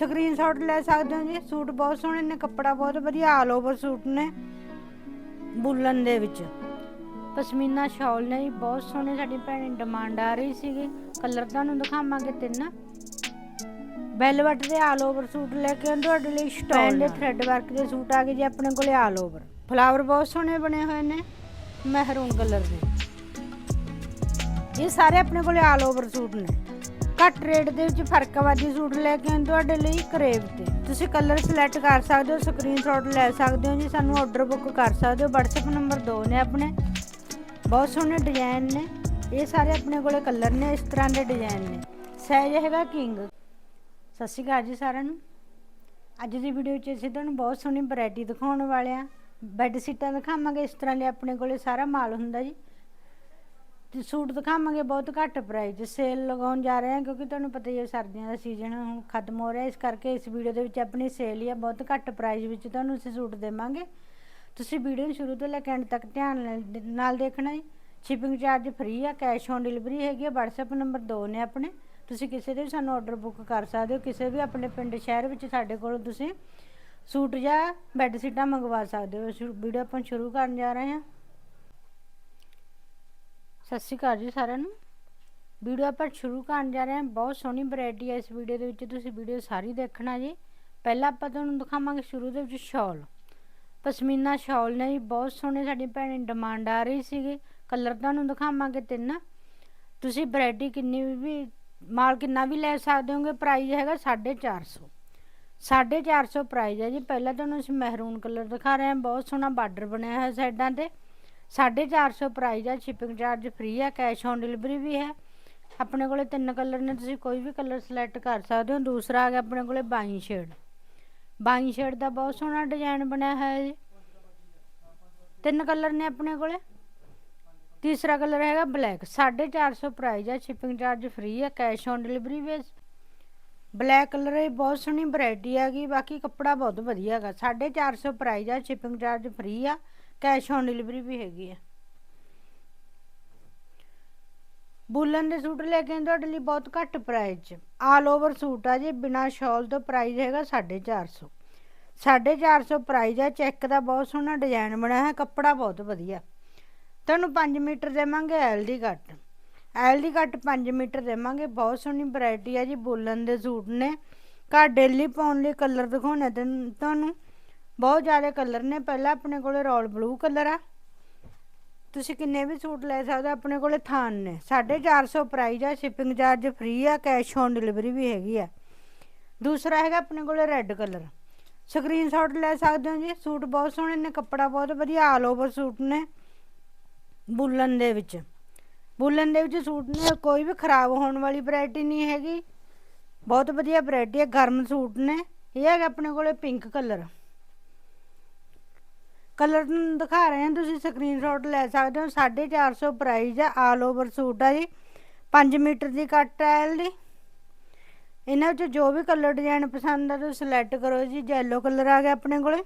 Screenshot ਲੈ ਸਕਦੇ ਹੋ ਜੀ। ਸੂਟ ਬਹੁਤ ਸੋਹਣੇ ਨੇ ਕੱਪੜਾ ਬਹੁਤ ਵਧੀਆ ਆਲ ਓਵਰ ਸੂਟ ਨੇ। ਬੁੱਲਨ ਦੇ ਵਿੱਚ। ਪਸ਼ਮੀਨਾ ਸ਼ਾਲ ਨੇ ਜੀ ਬਹੁਤ ਸੋਹਣੇ ਸਾਡੀ ਭੈਣ ਦੀ ਡਿਮਾਂਡ ਆ ਰਹੀ ਸੀਗੀ। ਕਲਰ ਤੁਹਾਨੂੰ ਦਿਖਾਵਾਂਗੇ ਤਿੰਨ। ਵੈਲਵਟ ਦੇ ਆਲ ਓਵਰ ਸੂਟ ਲੈ ਕੇ ਆਏ ਤੁਹਾਡੇ ਲਈ ਸਟਾਈਲ ਦੇ ਥ੍ਰੈਡ ਵਰਕ ਦੇ ਸੂਟ ਆ ਗਏ ਜੀ ਆਪਣੇ ਕੋਲੇ ਆਲ ਓਵਰ ਫਲਾਵਰ ਬਹੁਤ ਸੋਹਣੇ ਬਣੇ ਹੋਏ ਨੇ ਮਹਿਰੂਨ ਕਲਰ ਦੇ। ਇਹ ਸਾਰੇ ਆਪਣੇ ਕੋਲੇ ਆਲ ਓਵਰ ਸੂਟ ਨੇ। ਘੱਟ ਰੇਟ ਦੇ ਵਿੱਚ ਫਰਕਵਾਦੀ ਸੂਟ ਲੈ ਕੇ ਆਏ ਤੁਹਾਡੇ ਲਈ ਕਰੇਵ ਤੇ। ਤੁਸੀਂ ਕਲਰ ਸਿਲੈਕਟ ਕਰ ਸਕਦੇ ਹੋ ਸਕਰੀਨਸ਼ਾਟ ਲੈ ਸਕਦੇ ਹੋ ਜੀ, ਸਾਨੂੰ ਆਰਡਰ ਬੁੱਕ ਕਰ ਸਕਦੇ ਹੋ। WhatsApp ਨੰਬਰ 2 ਨੇ ਆਪਣੇ। ਬਹੁਤ ਸੋਹਣੇ ਡਿਜ਼ਾਈਨ ਨੇ। ਇਹ ਸਾਰੇ ਆਪਣੇ ਕੋਲੇ ਕਲਰ ਨੇ, ਇਸ ਤਰ੍ਹਾਂ ਦੇ ਡਿਜ਼ਾਈਨ ਨੇ। ਸਾਈਜ਼ ਹੈਗਾ ਕਿੰਗ ਸਤਿ ਸ਼੍ਰੀ ਅਕਾਲ ਜੀ ਸਾਰਿਆਂ ਨੂੰ। ਅੱਜ ਦੀ ਵੀਡੀਓ 'ਚ ਅਸੀਂ ਤੁਹਾਨੂੰ ਬਹੁਤ ਸੋਹਣੀ ਵੈਰਾਈਟੀ ਦਿਖਾਉਣ ਵਾਲੇ ਆ ਬੈੱਡ ਸ਼ੀਟਾਂ ਦਿਖਾਵਾਂਗੇ, ਇਸ ਤਰ੍ਹਾਂ ਦੇ ਆਪਣੇ ਕੋਲੇ ਸਾਰਾ ਮਾਲ ਹੁੰਦਾ ਜੀ। ਤੇ ਸੂਟ ਦਿਖਾਵਾਂਗੇ, ਬਹੁਤ ਘੱਟ ਪ੍ਰਾਈਸ ਸੇਲ ਲਗਾਉਣ ਜਾ ਰਹੇ ਹਾਂ, ਕਿਉਂਕਿ ਤੁਹਾਨੂੰ ਪਤਾ ਹੀ ਹੈ ਸਰਦੀਆਂ ਦਾ ਸੀਜ਼ਨ ਹੁਣ ਖਤਮ ਹੋ ਰਿਹਾ, ਇਸ ਕਰਕੇ ਇਸ ਵੀਡੀਓ ਦੇ ਵਿੱਚ ਆਪਣੀ ਸੇਲ ਹੀ ਆ, ਬਹੁਤ ਘੱਟ ਪ੍ਰਾਈਸ ਵਿੱਚ ਤੁਹਾਨੂੰ ਅਸੀਂ ਸੂਟ ਦੇਵਾਂਗੇ। ਤੁਸੀਂ ਵੀਡੀਓ ਨੂੰ ਸ਼ੁਰੂ ਤੋਂ ਲੈ ਕੇ ਐਂਡ ਤੱਕ ਧਿਆਨ ਨਾਲ- ਨਾਲ ਦੇਖਣਾ ਜੀ। ਸ਼ਿਪਿੰਗ ਚਾਰਜ ਫ੍ਰੀ ਆ ਕੈਸ਼ ਔਨ ਡਿਲੀਵਰੀ ਹੈਗੀ ਆ, WhatsApp ਨੰਬਰ 2 ਨੇ ਆਪਣੇ। ਤੁਸੀਂ ਕਿਸੇ ਦੇ ਵੀ ਸਾਨੂੰ ਆਰਡਰ ਬੁੱਕ ਕਰ ਸਕਦੇ ਹੋ, ਕਿਸੇ ਵੀ ਆਪਣੇ ਪਿੰਡ ਸ਼ਹਿਰ ਵਿੱਚ ਸਾਡੇ ਕੋਲ ਤੁਸੀਂ ਸੂਟ ਜਾਂ ਬੈੱਡ ਸ਼ੀਟਾਂ ਮੰਗਵਾ ਸਕਦੇ ਹੋ। ਸ਼ੁਰੂ- ਵੀਡੀਓ ਆਪਾਂ ਸ਼ੁਰੂ ਕਰਨ ਜਾ ਰਹੇ ਹਾਂ। ਸਤਿ ਸ਼੍ਰੀ ਅਕਾਲ ਜੀ ਸਾਰਿਆਂ ਨੂੰ। ਵੀਡੀਓ ਆਪਾਂ ਸ਼ੁਰੂ ਕਰਨ ਜਾ ਰਹੇ ਹਾਂ। ਬਹੁਤ ਸੋਹਣੀ ਵੈਰਾਈਟੀ ਹੈ ਇਸ ਵੀਡੀਓ ਦੇ ਵਿੱਚ। ਤੁਸੀਂ ਵੀਡੀਓ ਸਾਰੀ ਦੇਖਣਾ ਜੀ। ਪਹਿਲਾਂ ਆਪਾਂ ਤੁਹਾਨੂੰ ਦਿਖਾਵਾਂਗੇ ਸ਼ੁਰੂ ਦੇ ਵਿੱਚ ਸ਼ਾਲ। ਪਸ਼ਮੀਨਾ ਸ਼ਾਲ ਨੇ ਜੀ, ਬਹੁਤ ਸੋਹਣੇ ਸਾਡੀ ਭੈਣ ਦੀ ਡਿਮਾਂਡ ਆ ਰਹੀ ਸੀਗੀ। ਕਲਰ ਤੁਹਾਨੂੰ ਦਿਖਾਵਾਂਗੇ ਤਿੰਨ। ਤੁਸੀਂ ਵੈਰਾਈਟੀ ਕਿੰਨੀ ਵੀ, ਮਾਲ ਕਿੰਨਾ ਵੀ ਲੈ ਸਕਦੇ ਹੋਗੇ ਪ੍ਰਾਈਸ ਹੈਗਾ 450 450 ਪ੍ਰਾਈਸ ਹੈ ਜੀ। ਪਹਿਲਾਂ ਤੁਹਾਨੂੰ ਅਸੀਂ ਮਹਿਰੂਨ ਕਲਰ ਦਿਖਾ ਰਹੇ ਹਾਂ। ਬਹੁਤ ਸੋਹਣਾ ਬਾਰਡਰ ਬਣਿਆ ਹੋਇਆ ਸਾਈਡਾਂ ਤੇ। 450 ਪ੍ਰਾਈਜ਼ ਆ ਸ਼ਿਪਿੰਗ ਚਾਰਜ ਫ੍ਰੀ ਆ ਕੈਸ਼ ਔਨ ਡਿਲੀਵਰੀ ਵੀ ਹੈ। ਆਪਣੇ ਕੋਲੇ ਤਿੰਨ ਕਲਰ ਨੇ, ਤੁਸੀਂ ਕੋਈ ਵੀ ਕਲਰ ਸਿਲੈਕਟ ਕਰ ਸਕਦੇ ਹੋ। ਦੂਸਰਾ ਆ ਗਿਆ ਆਪਣੇ ਕੋਲੇ ਬਾਈ ਸ਼ੇਡ ਬਾਈ ਸ਼ੇਡ ਦਾ ਬਹੁਤ ਸੋਹਣਾ ਡਿਜ਼ਾਈਨ ਬਣਿਆ ਹੋਇਆ ਜੀ। ਤਿੰਨ ਕਲਰ ਨੇ ਆਪਣੇ ਕੋਲੇ। ਤੀਸਰਾ ਕਲਰ ਹੈਗਾ ਬਲੈਕ 450 ਪ੍ਰਾਈਜ਼ ਆ ਸ਼ਿਪਿੰਗ ਚਾਰਜ ਫ੍ਰੀ ਆ ਕੈਸ਼ ਔਨ ਡਿਲੀਵਰੀ ਵੀ ਬਲੈਕ ਕਲਰ ਇਹ ਬਹੁਤ ਸੋਹਣੀ ਵੈਰਾਈਟੀ ਹੈਗੀ ਬਾਕੀ ਕੱਪੜਾ ਬਹੁਤ ਵਧੀਆ ਹੈਗਾ। 450 ਪ੍ਰਾਈਜ਼ ਆ ਸ਼ਿਪਿੰਗ ਚਾਰਜ ਫ੍ਰੀ ਆ। ਕੈਸ਼ ਔਨ ਡਿਲੀਵਰੀ ਵੀ ਹੈਗੀ ਆ। ਬੁਲਨ ਦੇ ਸੂਟ ਲੈ ਕੇ ਤੁਹਾਡੇ ਲਈ ਬਹੁਤ ਘੱਟ ਪ੍ਰਾਈਸ 'ਚ। ਆਲ ਓਵਰ ਸੂਟ ਆ ਜੀ, ਬਿਨਾ ਸ਼ਾਲ ਤੋਂ ਪ੍ਰਾਈਸ ਹੈਗਾ 450 450 ਪ੍ਰਾਈਸ ਆ ਚੈੱਕ ਦਾ ਬਹੁਤ ਸੋਹਣਾ ਡਿਜ਼ਾਈਨ ਬਣਿਆ ਹੈ ਕੱਪੜਾ ਬਹੁਤ ਵਧੀਆ। ਤੁਹਾਨੂੰ 5 ਮੀਟਰ ਦੇਵਾਂਗੇ ਐਲ ਦੀ ਕੱਟ ਐਲ ਦੀ ਕੱਟ 5 ਮੀਟਰ ਦੇਵਾਂਗੇ, ਬਹੁਤ ਸੋਹਣੀ ਵੈਰਾਈਟੀ ਆ ਜੀ ਬੁਲਨ ਦੇ ਸੂਟ ਨੇ। ਘਰ ਡੇਲੀ ਪਾਉਣ ਲਈ ਕਲਰ ਦਿਖਾਉਣੇ ਤੇ ਤੁਹਾਨੂੰ। ਬਹੁਤ ਜ਼ਿਆਦਾ ਕਲਰ ਨੇ। ਪਹਿਲਾਂ ਆਪਣੇ ਕੋਲੇ ਰੋਲ ਬਲੂ ਕਲਰ ਆ। ਤੁਸੀਂ ਕਿੰਨੇ ਵੀ ਸੂਟ ਲੈ ਸਕਦੇ ਹੋ, ਆਪਣੇ ਕੋਲੇ ਥਾਨ ਨੇ। 450 ਪ੍ਰਾਈਸ ਆ ਸ਼ਿਪਿੰਗ ਚਾਰਜ ਫ੍ਰੀ ਆ ਕੈਸ਼ ਔਨ ਡਿਲੀਵਰੀ ਵੀ ਹੈਗੀ ਆ। ਦੂਸਰਾ ਹੈਗਾ ਆਪਣੇ ਕੋਲੇ ਰੈੱਡ ਕਲਰ ਸਕਰੀਨਸ਼ਾਟ ਲੈ ਸਕਦੇ ਹੋ ਜੀ। ਸੂਟ ਬਹੁਤ ਸੋਹਣੇ ਨੇ, ਕੱਪੜਾ ਬਹੁਤ ਵਧੀਆ ਆਲ ਓਵਰ ਸੂਟ ਨੇ। ਬੁਲਨ ਦੇ ਵਿੱਚ। ਬੁਲਨ ਦੇ ਵਿੱਚ ਸੂਟ ਨੇ, ਕੋਈ ਵੀ ਖਰਾਬ ਹੋਣ ਵਾਲੀ ਵੈਰਾਈਟੀ ਨਹੀਂ ਹੈਗੀ। ਬਹੁਤ ਵਧੀਆ ਵੈਰਾਈਟੀ ਹੈ ਗਰਮ ਸੂਟ ਨੇ। ਇਹ ਹੈਗਾ ਆਪਣੇ ਕੋਲੇ ਪਿੰਕ ਕਲਰ ਕਲਰ ਨੂੰ ਦਿਖਾ ਰਹੇ ਹਾਂ, ਤੁਸੀਂ ਸਕਰੀਨਸ਼ਾਟ ਲੈ ਸਕਦੇ ਹੋ। 450 ਪ੍ਰਾਈਸ ਹੈ ਆਲ ਓਵਰ ਸੂਟ ਆ ਜੀ। 5 ਮੀਟਰ ਦੀ ਕੱਟ ਹੈ ਇਹਦੀ। ਇਹਨਾਂ ਵਿੱਚ ਜੋ ਵੀ ਕਲਰ ਡਿਜ਼ਾਈਨ ਪਸੰਦ ਆ, ਤੁਸੀਂ ਸਿਲੈਕਟ ਕਰੋ ਜੀ। ਯੈਲੋ ਕਲਰ ਆ ਗਿਆ ਆਪਣੇ ਕੋਲੇ।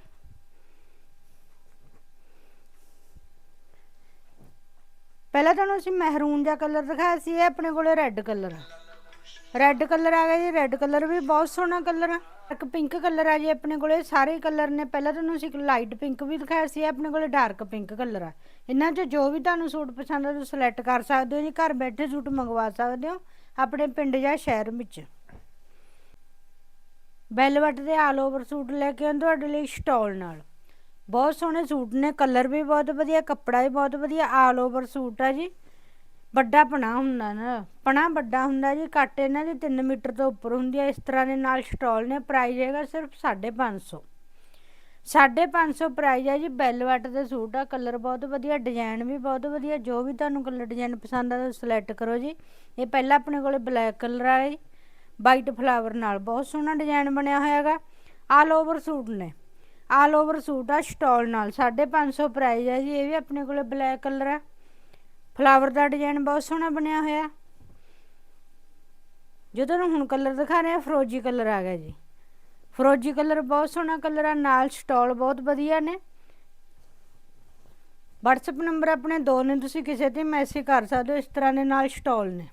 ਪਹਿਲਾਂ ਤੁਹਾਨੂੰ ਅਸੀਂ ਮਹਿਰੂਨ ਜਿਹਾ ਕਲਰ ਦਿਖਾਇਆ ਸੀ, ਇਹ ਆਪਣੇ ਕੋਲੇ ਰੈੱਡ ਕਲਰ ਰੈੱਡ ਕਲਰ ਆ ਗਿਆ ਜੀ ਰੈੱਡ ਕਲਰ ਵੀ ਬਹੁਤ ਸੋਹਣਾ ਕਲਰ ਆ। ਇੱਕ ਪਿੰਕ ਕਲਰ ਆ ਜੀ ਆਪਣੇ ਕੋਲੇ, ਸਾਰੇ ਕਲਰ ਨੇ। ਪਹਿਲਾਂ ਤੁਹਾਨੂੰ ਅਸੀਂ ਲਾਈਟ ਪਿੰਕ ਵੀ ਦਿਖਾਇਆ ਸੀ ਆਪਣੇ ਕੋਲੇ ਡਾਰਕ ਪਿੰਕ ਕਲਰ ਆ। ਇਹਨਾਂ 'ਚ ਜੋ ਵੀ ਤੁਹਾਨੂੰ ਸੂਟ ਪਸੰਦ ਆ, ਤੁਸੀਂ ਸਿਲੈਕਟ ਕਰ ਸਕਦੇ ਹੋ ਜੀ। ਘਰ ਬੈਠੇ ਸੂਟ ਮੰਗਵਾ ਸਕਦੇ ਹੋ, ਆਪਣੇ ਪਿੰਡ ਜਾਂ ਸ਼ਹਿਰ ਵਿੱਚ। ਬੈਲਵਟ ਦੇ ਆਲ ਓਵਰ ਸੂਟ ਲੈ ਕੇ ਆਏ ਤੁਹਾਡੇ ਲਈ ਸਟਾਲ ਨਾਲ। ਬਹੁਤ ਸੋਹਣੇ ਸੂਟ ਨੇ ਕਲਰ ਵੀ ਬਹੁਤ ਵਧੀਆ, ਕੱਪੜਾ ਵੀ ਬਹੁਤ ਵਧੀਆ ਆਲ ਓਵਰ ਸੂਟ ਆ ਜੀ। ਵੱਡਾ ਪਣਾ ਹੁੰਦਾ ਨਾ। ਪਣਾ ਵੱਡਾ ਹੁੰਦਾ ਜੀ ਕੱਟ ਇਹਨਾਂ ਦੀ 3 ਮੀਟਰ ਤੋਂ ਉੱਪਰ ਹੁੰਦੀ ਹੈ ਇਸ ਤਰ੍ਹਾਂ ਦੇ ਨਾਲ ਸਟਾਲ ਨੇ, ਪ੍ਰਾਈਜ਼ ਹੈਗਾ ਸਿਰਫ 550 550 ਪ੍ਰਾਈਜ਼ ਹੈ ਜੀ ਬੈਲਵਟ ਦੇ ਸੂਟ ਆ, ਕਲਰ ਬਹੁਤ ਵਧੀਆ, ਡਿਜ਼ਾਈਨ ਵੀ ਬਹੁਤ ਵਧੀਆ। ਜੋ ਵੀ ਤੁਹਾਨੂੰ ਕਲਰ ਡਿਜ਼ਾਈਨ ਪਸੰਦ ਆ, ਤੁਸੀਂ ਸਿਲੈਕਟ ਕਰੋ ਜੀ। ਇਹ ਪਹਿਲਾਂ ਆਪਣੇ ਕੋਲੇ ਬਲੈਕ ਕਲਰ ਆ ਜੀ, ਵਾਈਟ ਫਲਾਵਰ ਨਾਲ। ਬਹੁਤ ਸੋਹਣਾ ਡਿਜ਼ਾਈਨ ਬਣਿਆ ਹੋਇਆ ਹੈਗਾ। ਆਲ ਓਵਰ ਸੂਟ ਨੇ। ਆਲ ਓਵਰ ਸੂਟ ਆ, ਸਟਾਲ ਨਾਲ। 550 ਪ੍ਰਾਈਜ਼ ਹੈ ਜੀ, ਇਹ ਵੀ ਆਪਣੇ ਕੋਲੇ ਬਲੈਕ ਕਲਰ ਆ। ਫਲਾਵਰ ਦਾ ਡਿਜ਼ਾਈਨ ਬਹੁਤ ਸੋਹਣਾ ਬਣਿਆ ਹੋਇਆ। ਜੋ ਤੁਹਾਨੂੰ ਹੁਣ ਕਲਰ ਦਿਖਾ ਰਹੇ ਆ, ਫਰੋਜੀ ਕਲਰ ਆ ਗਿਆ ਜੀ। ਫਰੋਜੀ ਕਲਰ ਬਹੁਤ ਸੋਹਣਾ ਕਲਰ ਆ, ਨਾਲ ਸਟਾਲ ਬਹੁਤ ਵਧੀਆ ਨੇ। WhatsApp ਨੰਬਰ ਆਪਣੇ ਦੋ ਨੇ, ਤੁਸੀਂ ਕਿਸੇ ਤੇ ਮੈਸੇਜ ਕਰ ਸਕਦੇ ਹੋ, ਇਸ ਤਰ੍ਹਾਂ ਦੇ ਨਾਲ ਸਟਾਲ ਨੇ।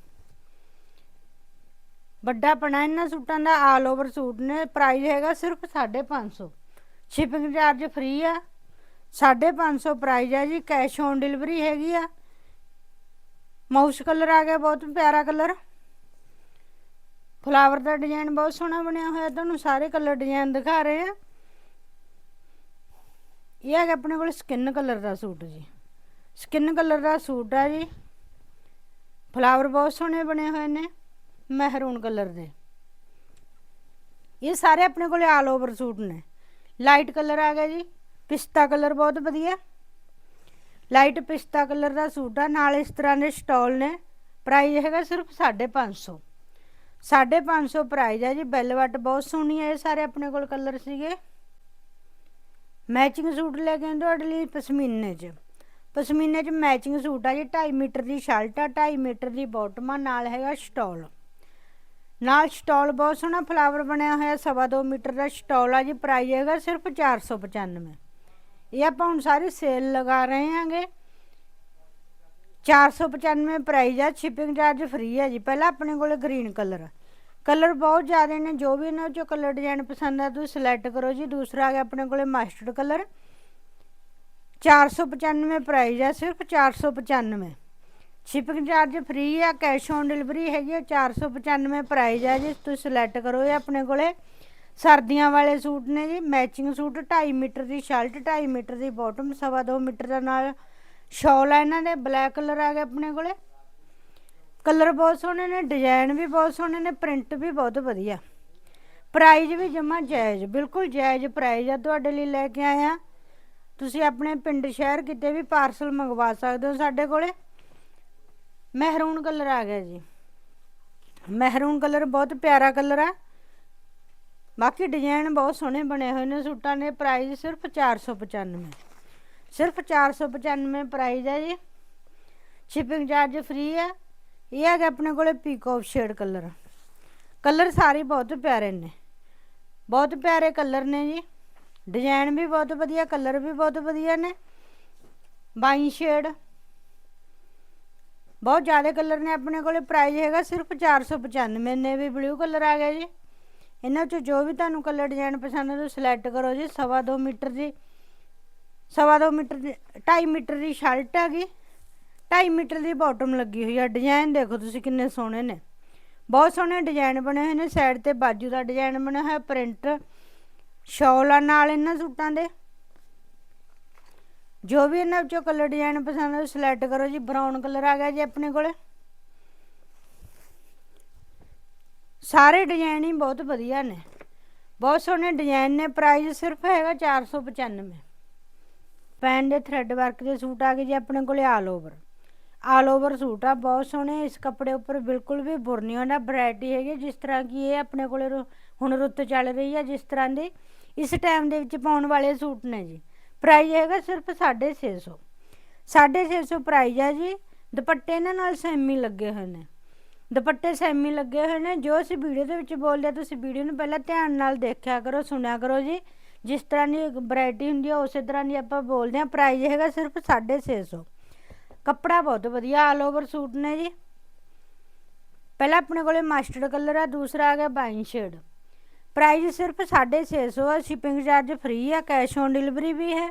ਵੱਡਾ ਪਣਾ ਇਹਨਾਂ ਸੂਟਾਂ ਦਾ ਆਲ ਓਵਰ ਸੂਟ ਨੇ ਪ੍ਰਾਈਸ ਹੈਗਾ ਸਿਰਫ 550 ਸ਼ਿਪਿੰਗ ਚਾਰਜ ਫ੍ਰੀ ਆ 550 ਪ੍ਰਾਈਸ ਆ ਜੀ ਕੈਸ਼ ਔਨ ਡਿਲੀਵਰੀ ਹੈਗੀ ਆ। ਮਾਊਸ ਕਲਰ ਆ ਗਿਆ ਬਹੁਤ, ਪਿਆਰਾ ਕਲਰ। ਫਲਾਵਰ ਦਾ ਡਿਜ਼ਾਈਨ ਬਹੁਤ ਸੋਹਣਾ ਬਣਿਆ ਹੋਇਆ, ਤੁਹਾਨੂੰ ਸਾਰੇ ਕਲਰ ਡਿਜ਼ਾਈਨ ਦਿਖਾ ਰਹੇ ਆ ਇਹ ਹੈਗਾ ਆਪਣੇ ਕੋਲ ਸਕਿਨ ਕਲਰ ਦਾ ਸੂਟ ਜੀ। ਸਕਿਨ ਕਲਰ ਦਾ ਸੂਟ ਆ ਜੀ। ਫਲਾਵਰ ਬਹੁਤ ਸੋਹਣੇ ਬਣੇ ਹੋਏ ਨੇ, ਮਹਿਰੂਨ ਕਲਰ ਦੇ। ਇਹ ਸਾਰੇ ਆਪਣੇ ਕੋਲੇ ਆਲ ਓਵਰ ਸੂਟ ਨੇ। ਲਾਈਟ ਕਲਰ ਆ ਗਿਆ ਜੀ, ਪਿਸਤਾ ਕਲਰ ਬਹੁਤ ਵਧੀਆ। ਲਾਈਟ ਪਿਸਤਾ ਕਲਰ ਦਾ ਸੂਟ ਆ, ਨਾਲ ਇਸ ਤਰ੍ਹਾਂ ਦੇ ਸਟਾਲ ਨੇ। ਪ੍ਰਾਈਸ ਹੈਗਾ ਸਿਰਫ 550 550 ਪ੍ਰਾਈਸ ਆ ਜੀ ਬੈਲਵਟ ਬਹੁਤ ਸੋਹਣੀ ਹੈ ਇਹ ਸਾਰੇ ਆਪਣੇ ਕੋਲ ਕਲਰ ਸੀਗੇ। ਮੈਚਿੰਗ ਸੂਟ ਲੈ ਕੇ ਆਏ ਤੁਹਾਡੇ ਲਈ ਪਸ਼ਮੀਨੇ 'ਚ? ਪਸ਼ਮੀਨੇ 'ਚ ਮੈਚਿੰਗ ਸੂਟ ਆ ਜੀ 2.5 ਮੀਟਰ ਦੀ ਸ਼ਰਟ ਆ 2.5 ਮੀਟਰ ਦੀ ਬਾਟਮ ਆ, ਨਾਲ ਹੈਗਾ ਸਟਾਲ। ਨਾਲ ਸਟਾਲ ਬਹੁਤ ਸੋਹਣਾ ਫਲਾਵਰ ਬਣਿਆ ਹੋਇਆ, ਸਵਾ ਦੋ ਮੀਟਰ ਦਾ ਸਟਾਲ ਆ ਜੀ ਪ੍ਰਾਈਸ ਹੈਗਾ ਸਿਰਫ 495 ਇਹ ਆਪਾਂ ਹੁਣ ਸਾਰੀ ਸੇਲ ਲਗਾ ਰਹੇ ਹਾਂਗੇ। 495 ਪ੍ਰਾਈਸ ਆ ਸ਼ਿਪਿੰਗ ਚਾਰਜ ਫ੍ਰੀ ਹੈ ਜੀ। ਪਹਿਲਾਂ ਆਪਣੇ ਕੋਲ ਗ੍ਰੀਨ ਕਲਰ ਕਲਰ ਬਹੁਤ ਜ਼ਿਆਦਾ ਨੇ, ਜੋ ਵੀ ਇਹਨਾਂ ਚੋਂ ਕਲਰ ਡਿਜ਼ਾਈਨ ਪਸੰਦ ਆ, ਤੁਸੀਂ ਸਿਲੈਕਟ ਕਰੋ ਜੀ। ਦੂਸਰਾ ਆ ਗਿਆ ਆਪਣੇ ਕੋਲੇ ਮਸਟਰਡ ਕਲਰ 495 ਪ੍ਰਾਈਸ ਆ, ਸਿਰਫ 495 ਸ਼ਿਪਿੰਗ ਚਾਰਜ ਫ੍ਰੀ ਆ ਕੈਸ਼ ਔਨ ਡਿਲੀਵਰੀ ਹੈਗੀ ਆ 495 ਪ੍ਰਾਈਸ ਆ ਜੀ। ਤੁਸੀਂ ਸਿਲੈਕਟ ਕਰੋ ਇਹ ਆਪਣੇ ਕੋਲੇ। ਸਰਦੀਆਂ ਵਾਲੇ ਸੂਟ ਨੇ ਜੀ ਮੈਚਿੰਗ ਸੂਟ 2.5 ਮੀਟਰ ਦੀ ਸ਼ਰਟ 2.5 ਮੀਟਰ ਦੀ ਬਾਟਮ ਸਵਾ ਦੋ ਮੀਟਰ ਦਾ ਨਾਲ ਸ਼ਾਲ ਆ ਇਹਨਾਂ ਦੇ ਬਲੈਕ ਕਲਰ ਆ ਗਿਆ ਆਪਣੇ ਕੋਲੇ। ਕਲਰ ਬਹੁਤ ਸੋਹਣੇ ਨੇ ਡਿਜ਼ਾਈਨ ਵੀ ਬਹੁਤ ਸੋਹਣੇ ਨੇ ਪ੍ਰਿੰਟ ਵੀ ਬਹੁਤ ਵਧੀਆ। ਪ੍ਰਾਈਜ਼ ਵੀ ਜਮਾ ਜਾਇਜ਼, ਬਿਲਕੁਲ ਜਾਇਜ਼ ਪ੍ਰਾਈਜ਼ ਆ ਤੁਹਾਡੇ ਲਈ ਲੈ ਕੇ ਆਇਆ ਤੁਸੀਂ ਆਪਣੇ ਪਿੰਡ ਸ਼ਹਿਰ ਕਿਤੇ ਵੀ ਪਾਰਸਲ ਮੰਗਵਾ ਸਕਦੇ ਹੋ ਸਾਡੇ ਕੋਲੇ। ਮਹਿਰੂਨ ਕਲਰ ਆ ਗਿਆ ਜੀ। ਮਹਿਰੂਨ ਕਲਰ ਬਹੁਤ ਪਿਆਰਾ ਕਲਰ ਆ। ਬਾਕੀ ਡਿਜ਼ਾਈਨ ਬਹੁਤ ਸੋਹਣੇ ਬਣੇ ਹੋਏ ਨੇ ਸੂਟਾਂ ਦੇ ਪ੍ਰਾਈਸ ਸਿਰਫ 495 ਸਿਰਫ 495 ਪ੍ਰਾਈਸ ਹੈ ਜੀ। ਸ਼ਿਪਿੰਗ ਚਾਰਜ ਫ੍ਰੀ ਹੈ। ਇਹ ਹੈਗਾ ਆਪਣੇ ਕੋਲੇ ਪੀਕੋਕ ਸ਼ੇਡ ਕਲਰ ਕਲਰ ਸਾਰੇ ਬਹੁਤ ਪਿਆਰੇ ਨੇ। ਬਹੁਤ ਪਿਆਰੇ ਕਲਰ ਨੇ ਜੀ। ਡਿਜ਼ਾਈਨ ਵੀ ਬਹੁਤ ਵਧੀਆ ਕਲਰ ਵੀ ਬਹੁਤ ਵਧੀਆ ਨੇ। ਬਾਈ ਸ਼ੇਡ ਬਹੁਤ ਜ਼ਿਆਦਾ ਕਲਰ ਨੇ ਆਪਣੇ ਕੋਲੇ। ਪ੍ਰਾਈਸ ਹੈਗਾ ਸਿਰਫ 495 ਨੇ, ਵੀ ਬਲੂ ਕਲਰ ਆ ਗਿਆ ਜੀ। ਇਹਨਾਂ ਚੋਂ ਜੋ ਵੀ ਤੁਹਾਨੂੰ ਕਲਰ ਡਿਜ਼ਾਈਨ ਪਸੰਦ ਹੈ ਤੁਸੀਂ ਸਿਲੈਕਟ ਕਰੋ ਜੀ, ਸਵਾ ਦੋ ਮੀਟਰ ਦੀ, ਸਵਾ ਦੋ ਮੀਟਰ ਦੀ 2.5 ਮੀਟਰ ਦੀ ਸ਼ਰਟ ਹੈਗੀ 2.5 ਮੀਟਰ ਦੀ ਬਾਟਮ ਲੱਗੀ ਹੋਈ ਆ। ਡਿਜ਼ਾਈਨ ਦੇਖੋ ਤੁਸੀਂ ਕਿੰਨੇ ਸੋਹਣੇ ਨੇ। ਬਹੁਤ ਸੋਹਣੇ ਡਿਜ਼ਾਈਨ ਬਣੇ ਹੋਏ ਨੇ ਸਾਈਡ ਤੇ ਬਾਜੂ ਦਾ ਡਿਜ਼ਾਈਨ ਬਣਿਆ ਹੋਇਆ ਪ੍ਰਿੰਟ ਸ਼ੌਲਾ ਨਾਲ ਇਹਨਾਂ ਸੂਟਾਂ ਦੇ। ਜੋ ਵੀ ਇਹਨਾਂ ਵਿੱਚੋਂ ਕਲਰ ਡਿਜ਼ਾਈਨ ਪਸੰਦ ਹੈ ਸਿਲੈਕਟ ਕਰੋ ਜੀ ਬਰਾਊਨ ਕਲਰ ਆ ਗਿਆ ਜੀ ਆਪਣੇ ਕੋਲੇ। ਸਾਰੇ ਡਿਜ਼ਾਈਨ ਹੀ ਬਹੁਤ ਵਧੀਆ ਨੇ। ਬਹੁਤ ਸੋਹਣੇ ਡਿਜ਼ਾਈਨ ਨੇ ਪ੍ਰਾਈਸ ਸਿਰਫ ਹੈਗਾ 495 ਪੈਨ ਦੇ ਥ੍ਰੈਡ ਵਰਕ ਦੇ ਸੂਟ ਆ ਗਏ ਜੀ ਆਪਣੇ ਕੋਲੇ all over all over suit ਆ, ਬਹੁਤ ਸੋਹਣੇ। ਇਸ ਕੱਪੜੇ ਉੱਪਰ ਬਿਲਕੁਲ ਵੀ ਬੁਰ ਨਹੀਂ ਹੁੰਦਾ ਵੈਰਾਈਟੀ ਹੈਗੀ ਜਿਸ ਤਰ੍ਹਾਂ ਕਿ ਇਹ ਆਪਣੇ ਕੋਲੇ ਰੁ- ਹੁਣ ਰੁੱਤ ਚੱਲ ਰਹੀ ਆ, ਜਿਸ ਤਰ੍ਹਾਂ ਦੇ ਇਸ ਟਾਈਮ ਦੇ ਵਿੱਚ ਪਾਉਣ ਵਾਲੇ ਸੂਟ ਨੇ ਜੀ। ਪ੍ਰਾਈਸ ਹੈਗਾ ਸਿਰਫ 650 650 ਪ੍ਰਾਈਸ ਆ ਜੀ। ਦੁਪੱਟੇ ਇਹਨਾਂ ਨਾਲ ਸੈਮੀ ਲੱਗੇ ਹੋਏ ਨੇ। ਦੁਪੱਟੇ ਸੈਮੀ ਲੱਗੇ ਹੋਏ ਨੇ, ਜੋ ਅਸੀਂ ਵੀਡੀਓ ਦੇ ਵਿੱਚ ਬੋਲਦੇ ਆ ਤੁਸੀਂ ਵੀਡੀਓ ਨੂੰ ਪਹਿਲਾਂ ਧਿਆਨ ਨਾਲ ਦੇਖਿਆ ਕਰੋ, ਸੁਣਿਆ ਕਰੋ ਜੀ। ਜਿਸ ਤਰ੍ਹਾਂ ਦੀ ਵੈਰਾਈਟੀ ਹੁੰਦੀ ਹੈ ਉਸੇ ਤਰ੍ਹਾਂ ਦੀ ਆਪਾਂ ਬੋਲਦੇ ਆ ਪ੍ਰਾਈਸ ਹੈਗਾ ਸਿਰਫ 650 ਕੱਪੜਾ ਬਹੁਤ ਵਧੀਆ ਆਲ ਓਵਰ ਸੂਟ ਨੇ ਜੀ। ਪਹਿਲਾਂ ਆਪਣੇ ਕੋਲੇ ਮਸਟਰਡ ਕਲਰ ਆ, ਦੂਸਰਾ ਆ ਗਿਆ ਬਾਈਨ ਸ਼ੇਡ ਪ੍ਰਾਈਸ ਸਿਰਫ 650 ਆ ਸ਼ਿਪਿੰਗ ਚਾਰਜ ਫ੍ਰੀ ਆ ਕੈਸ਼ ਔਨ ਡਿਲੀਵਰੀ ਵੀ ਹੈ।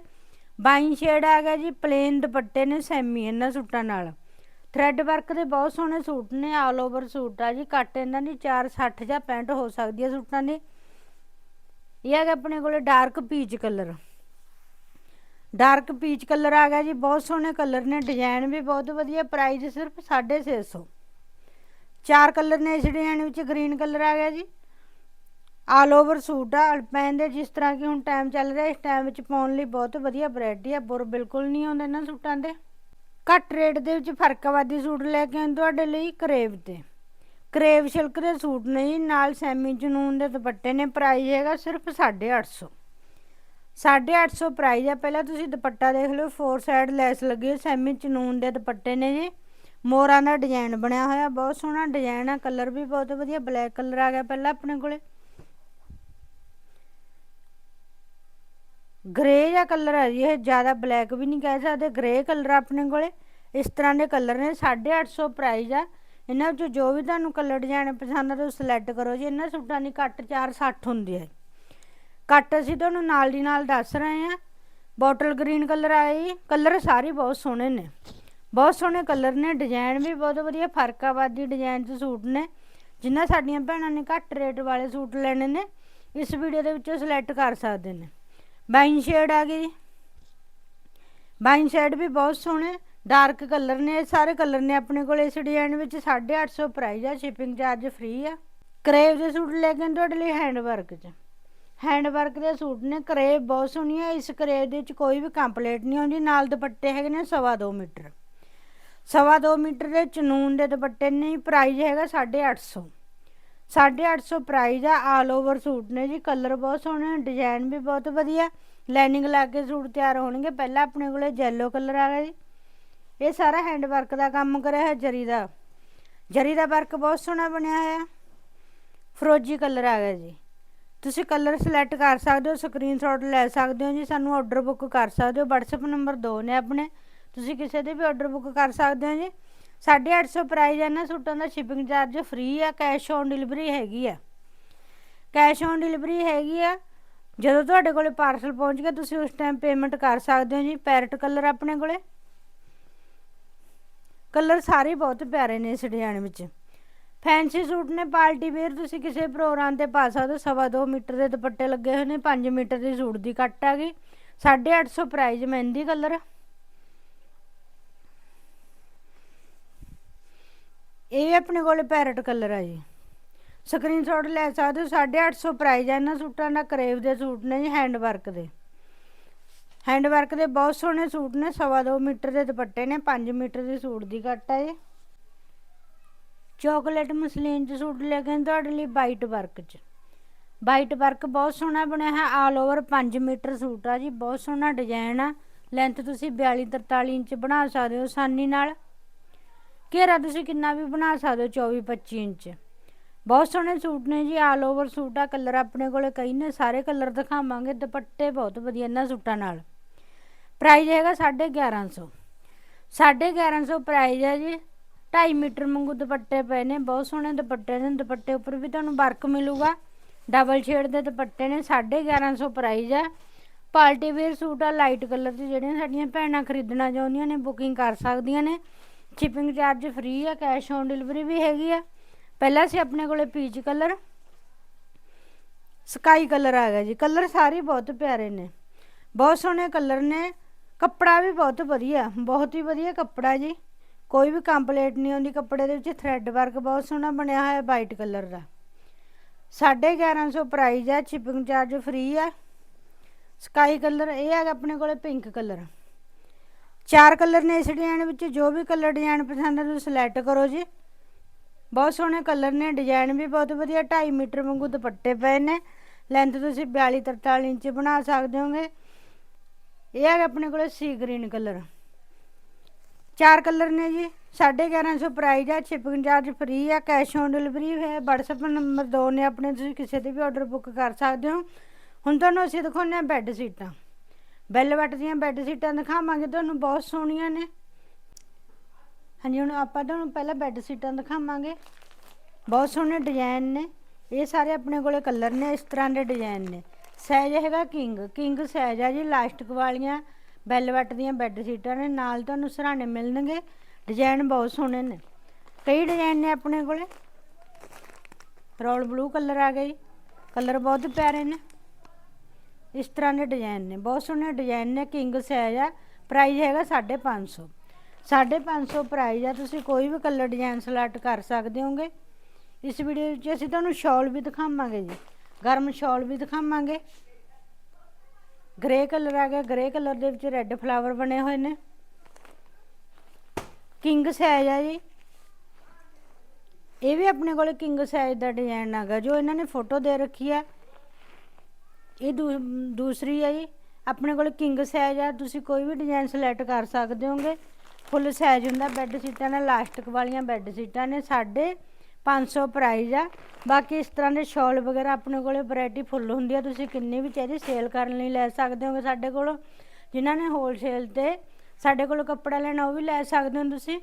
ਬਾਈਨ ਸ਼ੇਡ ਆ ਗਿਆ ਜੀ ਪਲੇਨ ਦੁਪੱਟੇ ਨੇ ਸੈਮੀ ਇਹਨਾਂ ਸੂਟਾਂ ਨਾਲ। ਥਰੈਡ ਵਰਕ ਦੇ ਬਹੁਤ ਸੋਹਣੇ ਸੂਟ ਨੇ ਆਲ ਓਵਰ ਸੂਟ ਆ ਜੀ ਕੱਟ ਇਹਨਾਂ ਦੀ 460 ਜਾਂ 65 ਹੋ ਸਕਦੀ ਹੈ ਸੂਟਾਂ ਦੀ। ਇਹ ਹੈਗਾ ਆਪਣੇ ਕੋਲੇ dark peach colour dark peach colour ਆ ਗਿਆ ਜੀ, ਬਹੁਤ ਸੋਹਣੇ ਕਲਰ ਨੇ ਡਿਜ਼ਾਈਨ ਵੀ ਬਹੁਤ ਵਧੀਆ ਪ੍ਰਾਈਸ ਸਿਰਫ 650 ਚਾਰ ਕਲਰ ਨੇ ਇਸ ਡਿਜ਼ਾਈਨ ਵਿੱਚ ਗ੍ਰੀਨ ਕਲਰ ਆ ਗਿਆ ਜੀ। ਆਲ ਓਵਰ ਸੂਟ ਆ ਅਲਪੈਨ ਦੇ, ਜਿਸ ਤਰ੍ਹਾਂ ਕਿ ਹੁਣ ਟਾਈਮ ਚੱਲ ਰਿਹਾ, ਇਸ ਟਾਈਮ ਵਿੱਚ ਪਾਉਣ ਲਈ ਬਹੁਤ ਵਧੀਆ ਵੈਰਾਈਟੀ ਆ, ਬੁਰ ਬਿਲਕੁਲ ਨਹੀਂ ਆਉਂਦੇ ਇਹਨਾਂ ਸੂਟਾਂ ਦੇ। ਘੱਟ ਰੇਟ ਦੇ ਵਿੱਚ ਫਰਕਵਾਦੀ ਸੂਟ ਲੈ ਕੇ ਆਏ ਤੁਹਾਡੇ ਲਈ ਕਰੇਵ ਤੇ। ਕਰੇਵ ਸਿਲਕ ਦੇ ਸੂਟ ਨੇ ਜੀ ਨਾਲ ਸੈਮੀ ਜਨੂਨ ਦੇ ਦੁਪੱਟੇ ਨੇ ਪ੍ਰਾਈਸ ਹੈਗਾ ਸਿਰਫ 850 850 ਪ੍ਰਾਈਸ ਹੈ ਪਹਿਲਾਂ ਤੁਸੀਂ ਦੁਪੱਟਾ ਦੇਖ ਲਓ ਫੋਰ ਸਾਈਡ ਲੈਸ ਲੱਗੀ ਹੋਈ, ਸੈਮੀ ਜਨੂਨ ਦੇ ਦੁਪੱਟੇ ਨੇ ਜੀ। ਮੋਰਾਂ ਦਾ ਡਿਜ਼ਾਈਨ ਬਣਿਆ ਹੋਇਆ, ਬਹੁਤ ਸੋਹਣਾ ਡਿਜ਼ਾਈਨ ਆ ਕਲਰ ਵੀ ਬਹੁਤ ਵਧੀਆ ਬਲੈਕ ਕਲਰ ਆ ਗਿਆ ਪਹਿਲਾਂ ਆਪਣੇ ਕੋਲੇ। ਗ੍ਰੇ ਜਿਹਾ ਕਲਰ ਹੈ ਜੀ, ਇਹ ਜ਼ਿਆਦਾ ਬਲੈਕ ਵੀ ਨਹੀਂ ਕਹਿ ਸਕਦੇ ਗ੍ਰੇ ਕਲਰ ਆਪਣੇ ਕੋਲੇ। ਇਸ ਤਰ੍ਹਾਂ ਦੇ ਕਲਰ ਨੇ 850 ਪ੍ਰਾਈਸ ਆ। ਇਹਨਾਂ ਵਿੱਚੋਂ ਜੋ ਵੀ ਤੁਹਾਨੂੰ ਕਲਰ ਡਿਜ਼ਾਈਨ ਪਸੰਦ ਆ, ਤੁਸੀਂ ਸਿਲੈਕਟ ਕਰੋ ਜੀ। ਇਹਨਾਂ ਸੂਟਾਂ ਦੀ ਕੱਟ 460 ਹੁੰਦੀ ਹੈ। ਕੱਟ ਅਸੀਂ ਤੁਹਾਨੂੰ ਨਾਲ ਦੀ ਨਾਲ ਦੱਸ ਰਹੇ ਹਾਂ। ਬੋਟਲ ਗ੍ਰੀਨ ਕਲਰ ਆਇਆ ਜੀ। ਕਲਰ ਸਾਰੇ ਬਹੁਤ ਸੋਹਣੇ ਨੇ। ਬਹੁਤ ਸੋਹਣੇ ਕਲਰ ਨੇ। ਡਿਜ਼ਾਈਨ ਵੀ ਬਹੁਤ ਵਧੀਆ, ਫਰਕਾਬਾਦੀ ਡਿਜ਼ਾਈਨ 'ਚ ਸੂਟ ਨੇ। ਜਿਨ੍ਹਾਂ ਸਾਡੀਆਂ ਭੈਣਾਂ ਨੇ ਘੱਟ ਰੇਟ ਵਾਲੇ ਸੂਟ ਲੈਣੇ ਨੇ, ਇਸ ਵੀਡੀਓ ਦੇ ਵਿੱਚੋਂ ਸਿਲੈਕਟ ਕਰ ਸਕਦੇ ਨੇ। ਬਾਈਨ ਸ਼ੇਡ ਆ ਗਈ ਜੀ। ਬਾਈਨ ਸ਼ੇਡ ਵੀ ਬਹੁਤ ਸੋਹਣੇ ਡਾਰਕ ਕਲਰ ਨੇ, ਇਹ ਸਾਰੇ ਕਲਰ ਨੇ ਆਪਣੇ ਕੋਲ, ਇਸ ਡਿਜ਼ਾਈਨ ਵਿੱਚ 850 ਪ੍ਰਾਈਸ ਆ ਸ਼ਿਪਿੰਗ ਚਾਰਜ ਫ੍ਰੀ ਆ। ਕਰੇਵ ਦੇ ਸੂਟ ਲੈ ਕੇ ਆਏ ਤੁਹਾਡੇ ਲਈ ਹੈਂਡ ਵਰਕ 'ਚ? ਹੈਂਡ ਵਰਕ ਦੇ ਸੂਟ ਨੇ ਕਰੇਵ ਬਹੁਤ ਸੋਹਣੀ ਆ, ਇਸ ਕਰੇਵ ਦੇ ਵਿੱਚ ਕੋਈ ਵੀ ਕੰਪਲੀਟ ਨਹੀਂ ਆਉਂਦੀ, ਨਾਲ ਦੁਪੱਟੇ ਹੈਗੇ ਨੇ ਸਵਾ ਦੋ ਮੀਟਰ। ਸਵਾ ਦੋ ਮੀਟਰ ਦੇ ਚਨੂਨ ਦੇ ਦੁਪੱਟੇ ਨੇ ਪ੍ਰਾਈਸ ਹੈਗਾ 850 850 ਪ੍ਰਾਈਸ ਆ ਆਲ ਓਵਰ ਸੂਟ ਨੇ ਜੀ ਕਲਰ ਬਹੁਤ ਸੋਹਣੇ ਡਿਜ਼ਾਈਨ ਵੀ ਬਹੁਤ ਵਧੀਆ। ਲਾਈਨਿੰਗ ਲਾ ਕੇ ਸੂਟ ਤਿਆਰ ਹੋਣਗੇ, ਪਹਿਲਾਂ ਆਪਣੇ ਕੋਲੇ ਯੈਲੋ ਕਲਰ ਆ ਗਿਆ ਜੀ। ਇਹ ਸਾਰਾ ਹੈਂਡ ਵਰਕ ਦਾ ਕੰਮ ਕਰਿਆ ਹੈ ਜਰੀ ਦਾ। ਜਰੀ ਦਾ ਵਰਕ ਬਹੁਤ ਸੋਹਣਾ ਬਣਿਆ ਹੋਇਆ। ਫਰੋਜੀ ਕਲਰ ਆ ਗਿਆ ਜੀ। ਤੁਸੀਂ ਕਲਰ ਸਿਲੈਕਟ ਕਰ ਸਕਦੇ ਹੋ ਸਕਰੀਨਸ਼ਾਟ ਲੈ ਸਕਦੇ ਹੋ ਜੀ, ਸਾਨੂੰ ਆਰਡਰ ਬੁੱਕ ਕਰ ਸਕਦੇ ਹੋ। WhatsApp ਨੰਬਰ 2 ਨੇ ਆਪਣੇ। ਤੁਸੀਂ ਕਿਸੇ ਦੇ ਵੀ ਆਰਡਰ ਬੁੱਕ ਕਰ ਸਕਦੇ ਹੋ ਜੀ। 850 ਪ੍ਰਾਈਸ ਹੈ ਨਾ ਸੂਟਾਂ ਦਾ ਸ਼ਿਪਿੰਗ ਚਾਰਜ ਫ੍ਰੀ ਆ ਕੈਸ਼ ਔਨ ਡਿਲੀਵਰੀ ਹੈਗੀ ਆ। ਕੈਸ਼ ਔਨ ਡਿਲੀਵਰੀ ਹੈਗੀ ਆ, ਜਦੋਂ ਤੁਹਾਡੇ ਕੋਲੇ ਪਾਰਸਲ ਪਹੁੰਚ ਗਿਆ, ਤੁਸੀਂ ਉਸ ਟਾਈਮ ਪੇਮੈਂਟ ਕਰ ਸਕਦੇ ਹੋ ਜੀ ਪੈਰਟ ਕਲਰ ਆਪਣੇ ਕੋਲੇ। ਕਲਰ ਸਾਰੇ ਬਹੁਤ ਪਿਆਰੇ ਨੇ ਇਸ ਡਿਜ਼ਾਈਨ ਵਿੱਚ। ਫੈਂਸੀ ਸੂਟ ਨੇ, ਪਾਰਟੀ ਵੇਅਰ ਤੁਸੀਂ ਕਿਸੇ ਪ੍ਰੋਗਰਾਮ ਤੇ ਪਾ ਸਕਦੇ ਹੋ, ਸਵਾ ਦੋ ਮੀਟਰ ਦੇ ਦੁਪੱਟੇ ਲੱਗੇ ਹੋਏ ਨੇ 5 ਮੀਟਰ ਦੀ ਸੂਟ ਦੀ ਕੱਟ ਆ ਗਈ। 850 ਪ੍ਰਾਈਸ ਮਹਿੰਦੀ ਕਲਰ ਇਹ ਆਪਣੇ ਕੋਲ ਪੈਰਟ ਕਲਰ ਆ ਜੀ। ਸਕਰੀਨਸ਼ਾਟ ਲੈ ਸਕਦੇ ਹੋ 850 ਪ੍ਰਾਈਸ ਆ। ਇਹਨਾਂ ਸੂਟਾਂ ਦਾ ਕਰੇਵ ਦੇ ਸੂਟ ਨੇ ਜੀ ਹੈਂਡ ਵਰਕ ਦੇ। ਹੈਂਡ ਵਰਕ ਦੇ ਬਹੁਤ ਸੋਹਣੇ ਸੂਟ ਨੇ, ਸਵਾ ਦੋ ਮੀਟਰ ਦੇ ਦੁਪੱਟੇ ਨੇ 5 ਮੀਟਰ ਦੇ ਸੂਟ ਦੀ ਕੱਟ ਹੈ ਜੀ ਚਾਕਲੇਟ ਮਸਲੀਨ ਚ ਸੂਟ ਲੈ ਕੇ ਆਏ ਤੁਹਾਡੇ ਲਈ ਵਾਈਟ ਵਰਕ ਚ। ਵਾਈਟ ਵਰਕ ਬਹੁਤ ਸੋਹਣਾ ਬਣਿਆ ਹੈ ਆਲ ਓਵਰ 5 ਮੀਟਰ ਸੂਟ ਆ ਜੀ, ਬਹੁਤ ਸੋਹਣਾ ਡਿਜ਼ਾਈਨ ਆ। ਲੈਂਥ ਤੁਸੀਂ 42 43 ਇੰਚ ਬਣਾ ਸਕਦੇ ਹੋ, ਆਸਾਨੀ ਨਾਲ। ਘੇਰਾ ਤੁਸੀਂ ਕਿੰਨਾ ਵੀ ਬਣਾ ਸਕਦੇ ਹੋ 24 25 ਇੰਚ। ਬਹੁਤ ਸੋਹਣੇ ਸੂਟ ਨੇ ਜੀ ਆਲ ਓਵਰ ਸੂਟ ਆ, ਕਲਰ ਆਪਣੇ ਕੋਲੇ ਕਈ ਨੇ, ਸਾਰੇ ਕਲਰ ਦਿਖਾਵਾਂਗੇ, ਦੁਪੱਟੇ ਬਹੁਤ ਵਧੀਆ ਇਹਨਾਂ ਸੂਟਾਂ ਨਾਲ। ਪ੍ਰਾਈਸ ਹੈਗਾ 1150 1150 ਪ੍ਰਾਈਸ ਹੈ ਜੀ 2.5 ਮੀਟਰ ਵਾਂਗੂ ਦੁਪੱਟੇ ਪਏ ਨੇ, ਬਹੁਤ ਸੋਹਣੇ ਦੁਪੱਟੇ ਨੇ, ਦੁਪੱਟੇ ਉੱਪਰ ਵੀ ਤੁਹਾਨੂੰ ਵਰਕ ਮਿਲੂਗਾ। ਡਬਲ ਸ਼ੇਡ ਦੇ ਦੁਪੱਟੇ ਨੇ 1150 ਪ੍ਰਾਈਸ ਆ। ਪਾਰਟੀ ਵੇਅਰ ਸੂਟ ਆ ਲਾਈਟ ਕਲਰ 'ਚ ਜਿਹੜੀਆਂ ਸਾਡੀਆਂ ਭੈਣਾਂ ਖਰੀਦਣਾ ਚਾਹੁੰਦੀਆਂ ਨੇ ਬੁਕਿੰਗ ਕਰ ਸਕਦੀਆਂ ਨੇ। ਸ਼ਿਪਿੰਗ ਚਾਰਜ ਫ੍ਰੀ ਆ ਕੈਸ਼ ਔਨ ਡਿਲੀਵਰੀ ਵੀ ਹੈਗੀ ਆ। ਪਹਿਲਾਂ ਸੀ ਆਪਣੇ ਕੋਲੇ ਪੀਚ ਕਲਰ ਸਕਾਈ ਕਲਰ ਆ ਗਿਆ ਜੀ। ਕਲਰ ਸਾਰੇ ਬਹੁਤ ਪਿਆਰੇ ਨੇ। ਬਹੁਤ ਸੋਹਣੇ ਕਲਰ ਨੇ। ਕੱਪੜਾ ਵੀ ਬਹੁਤ ਵਧੀਆ, ਬਹੁਤ ਹੀ ਵਧੀਆ ਕੱਪੜਾ ਜੀ। ਕੋਈ ਵੀ ਕੰਪਲੀਟ ਨਹੀਂ ਆਉਂਦੀ ਕੱਪੜੇ ਦੇ ਵਿੱਚ। ਥ੍ਰੈਡ ਵਰਕ ਬਹੁਤ ਸੋਹਣਾ ਬਣਿਆ ਹੋਇਆ ਵਾਈਟ ਕਲਰ ਦਾ। 1150 ਪ੍ਰਾਈਸ ਆ ਸ਼ਿਪਿੰਗ ਚਾਰਜ ਫ੍ਰੀ ਆ। ਸਕਾਈ ਕਲਰ ਇਹ ਹੈਗਾ ਆਪਣੇ ਕੋਲੇ ਪਿੰਕ ਕਲਰ ਚਾਰ ਕਲਰ ਨੇ ਇਸ ਡਿਜ਼ਾਈਨ ਵਿੱਚ, ਜੋ ਵੀ ਕਲਰ ਡਿਜ਼ਾਈਨ ਪਸੰਦ ਹੈ ਤੁਸੀਂ ਸਿਲੈਕਟ ਕਰੋ ਜੀ। ਬਹੁਤ ਸੋਹਣੇ ਕਲਰ ਨੇ ਡਿਜ਼ਾਈਨ ਵੀ ਬਹੁਤ ਵਧੀਆ 2.5 ਮੀਟਰ ਵਾਂਗੂ ਦੁਪੱਟੇ ਪਏ ਨੇ। ਲੈਂਥ ਤੁਸੀਂ 42 43 ਇੰਚ ਬਣਾ ਸਕਦੇ ਹੋਗੇ। ਇਹ ਹੈ ਆਪਣੇ ਕੋਲ ਸੀ ਗ੍ਰੀਨ ਕਲਰ। ਚਾਰ ਕਲਰ ਨੇ ਜੀ 1150 ਪ੍ਰਾਈਸ ਆ ਸ਼ਿਪਿੰਗ ਚਾਰਜ ਫ੍ਰੀ ਆ ਕੈਸ਼ ਔਨ ਡਿਲੀਵਰੀ ਹੈ। WhatsApp ਨੰਬਰ 2 ਨੇ ਆਪਣੇ, ਤੁਸੀਂ ਕਿਸੇ ਤੇ ਵੀ ਆਰਡਰ ਬੁੱਕ ਕਰ ਸਕਦੇ ਹੋ। ਹੁਣ ਤੁਹਾਨੂੰ ਅਸੀਂ ਦਿਖਾਉਂਦੇ ਹਾਂ ਬੈੱਡ ਸੀਟਾਂ ਬੈਲਵਟ ਦੀਆਂ ਬੈੱਡ ਸੀਟਾਂ ਦਿਖਾਵਾਂਗੇ, ਤੁਹਾਨੂੰ ਬਹੁਤ ਸੋਹਣੀਆਂ ਨੇ। ਹਾਂਜੀ, ਹੁਣ ਆਪਾਂ ਤੁਹਾਨੂੰ ਪਹਿਲਾਂ ਬੈੱਡ ਸੀਟਾਂ ਦਿਖਾਵਾਂਗੇ। ਬਹੁਤ ਸੋਹਣੇ ਡਿਜ਼ਾਈਨ ਨੇ। ਇਹ ਸਾਰੇ ਆਪਣੇ ਕੋਲੇ ਕਲਰ ਨੇ, ਇਸ ਤਰ੍ਹਾਂ ਦੇ ਡਿਜ਼ਾਈਨ ਨੇ। ਸਾਈਜ਼ ਹੈਗਾ ਕਿੰਗ। ਕਿੰਗ ਸਾਈਜ਼ ਆ ਜੀ, ਲਾਸਟਿਕ ਵਾਲੀਆਂ ਬੈਲਵਟ ਦੀਆਂ ਬੈੱਡ ਸੀਟਾਂ ਨੇ। ਨਾਲ ਤੁਹਾਨੂੰ ਸਰਾਣੇ ਮਿਲਣਗੇ। ਡਿਜ਼ਾਈਨ ਬਹੁਤ ਸੋਹਣੇ ਨੇ। ਕਈ ਡਿਜ਼ਾਈਨ ਨੇ ਆਪਣੇ ਕੋਲੇ। ਰੋਲ ਬਲੂ ਕਲਰ ਆ ਗਈ ਕਲਰ ਬਹੁਤ ਪਿਆਰੇ ਨੇ। ਇਸ ਤਰ੍ਹਾਂ ਦੇ ਡਿਜ਼ਾਈਨ ਨੇ। ਬਹੁਤ ਸੋਹਣੇ ਡਿਜ਼ਾਈਨ ਨੇ ਕਿੰਗ ਸਾਈਜ਼ ਆ। ਪ੍ਰਾਈਸ ਹੈਗਾ 550 550 ਪ੍ਰਾਈਸ ਆ। ਤੁਸੀਂ ਕੋਈ ਵੀ ਕਲਰ ਡਿਜ਼ਾਈਨ ਸਿਲੈਕਟ ਕਰ ਸਕਦੇ ਹੋਗੇ। ਇਸ ਵੀਡੀਓ ਵਿੱਚ ਅਸੀਂ ਤੁਹਾਨੂੰ ਸ਼ਾਲ ਵੀ ਦਿਖਾਵਾਂਗੇ ਜੀ। ਗਰਮ ਸ਼ਾਲ ਵੀ ਦਿਖਾਵਾਂਗੇ। ਗ੍ਰੇ ਕਲਰ ਆ ਗਿਆ। ਗ੍ਰੇ ਕਲਰ ਦੇ ਵਿੱਚ ਰੈੱਡ ਫਲਾਵਰ ਬਣੇ ਹੋਏ ਨੇ। ਕਿੰਗ ਸਾਈਜ਼ ਆ ਜੀ। ਇਹ ਵੀ ਆਪਣੇ ਕੋਲੇ ਕਿੰਗ ਸਾਈਜ਼ ਦਾ ਡਿਜ਼ਾਈਨ ਹੈਗਾ। ਜੋ ਇਹਨਾਂ ਨੇ ਫੋਟੋ ਦੇ ਰੱਖੀ ਆ। ਇਹ ਦੂ- ਦੂਸਰੀ ਹੈ ਜੀ। ਆਪਣੇ ਕੋਲ ਕਿੰਗ ਸਾਈਜ਼ ਆ, ਤੁਸੀਂ ਕੋਈ ਵੀ ਡਿਜ਼ਾਈਨ ਸਿਲੈਕਟ ਕਰ ਸਕਦੇ ਹੋਗੇ। ਫੁੱਲ ਸਾਈਜ਼ ਹੁੰਦਾ ਬੈੱਡ ਸੀਟਾਂ ਨੇ ਲਾਸਟਿਕ ਵਾਲੀਆਂ ਬੈੱਡ ਸੀਟਾਂ ਨੇ, ਸਾਡੇ 500 ਪ੍ਰਾਈਜ਼ ਆ। ਬਾਕੀ ਇਸ ਤਰ੍ਹਾਂ ਦੇ ਸ਼ਾਲ ਵਗੈਰਾ ਆਪਣੇ ਕੋਲੇ ਵੈਰਾਈਟੀ ਫੁੱਲ ਹੁੰਦੀ ਆ, ਤੁਸੀਂ ਕਿੰਨੀ ਵੀ ਚਾਹੀਦੀ ਸੇਲ ਕਰਨ ਲਈ ਲੈ ਸਕਦੇ ਹੋਗੇ ਸਾਡੇ ਕੋਲੋਂ। ਜਿਨ੍ਹਾਂ ਨੇ ਹੋਲਸੇਲ ਤੇ ਸਾਡੇ ਕੋਲੋਂ ਕੱਪੜਾ ਲੈਣਾ, ਉਹ ਵੀ ਲੈ ਸਕਦੇ ਹੋ ਤੁਸੀਂ।